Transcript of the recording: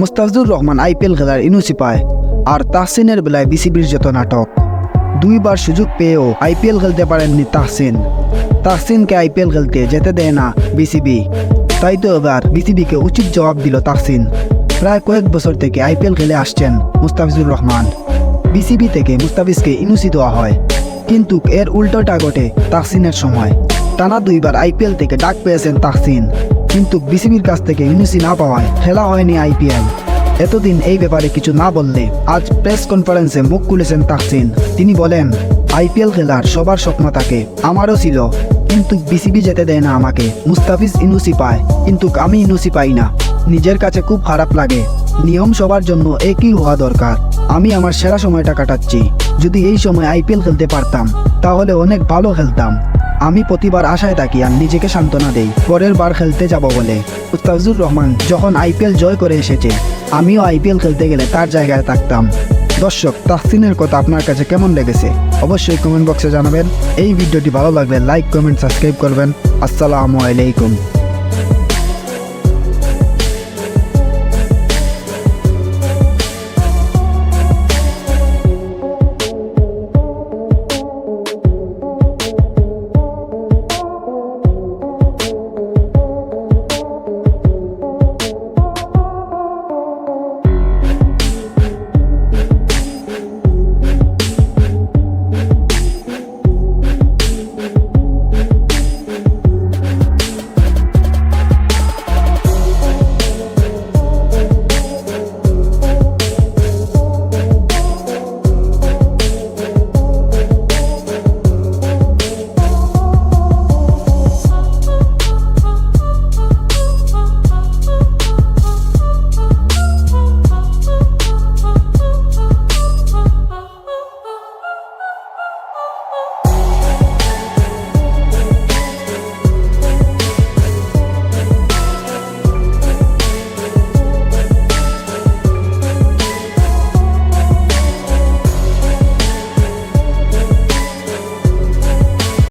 Mustafizur Rahman IPL খেলার ইনুসি পায় আর তাহসিনের বেলায় বিসিবির যত নাটক। দুইবার সুযোগ পেয়েও আইপিএল খেলতে পারেননি তাহসিন। তাহসিনকে আইপিএল খেলতে যেতে দেয় না বিসিবি। তাই তো এবার বিসিবিকে উচিত জবাব দিল তাহসিন। প্রায় কয়েক বছর থেকে আইপিএল খেলে আসছেন মুস্তাফিজুর রহমান। বিসিবি থেকে মুস্তাফিজকে ইনুসি দেওয়া হয়। কিন্তু এর উল্টোটা ঘটে তাহসিনের সময়। টানা দুইবার আইপিএল থেকে ডাক পেয়েছেন তাহসিন। কিন্তু বিসিবির কাছ থেকে ইনুসি না পাওয়ায় খেলা হয়নি আইপিএল। এতদিন এই ব্যাপারে কিছু না বললে আজ প্রেস কনফারেন্সে মুখ খুলেছেন তাহসিন। তিনি বলেন, আইপিএল খেলার সবার স্বপ্ন থাকে আমারও ছিল। কিন্তু বিসিবি যেতে দেয় না আমাকে। মুস্তাফিজ ইনুসি পায়, কিন্তু আমি ইনুসি পাই না। নিজের কাছে খুব খারাপ লাগে। নিয়ম সবার জন্য একই হওয়া দরকার। আমি আমার সেরা সময়টা কাটাচ্ছি। যদি এই সময় আইপিএল খেলতে পারতাম, তাহলে অনেক ভালো খেলতাম। আমি প্রতিবার আশায় থাকি আর নিজেকে সান্ত্বনা দেই। পরের বার খেলতে যাব বলে। মুস্তাফিজুর রহমান যখন আইপিএল জয় করে এসেছে, আমিও আইপিএল খেলতে গেলে তার জায়গায় থাকতাম। দর্শক, তাহসিনের কথা আপনার কাছে কেমন লেগেছে? অবশ্যই কমেন্ট বক্সে জানাবেন। এই ভিডিওটি ভালো লাগলে লাইক কমেন্ট সাবস্ক্রাইব করবেন। আসসালামু আলাইকুম।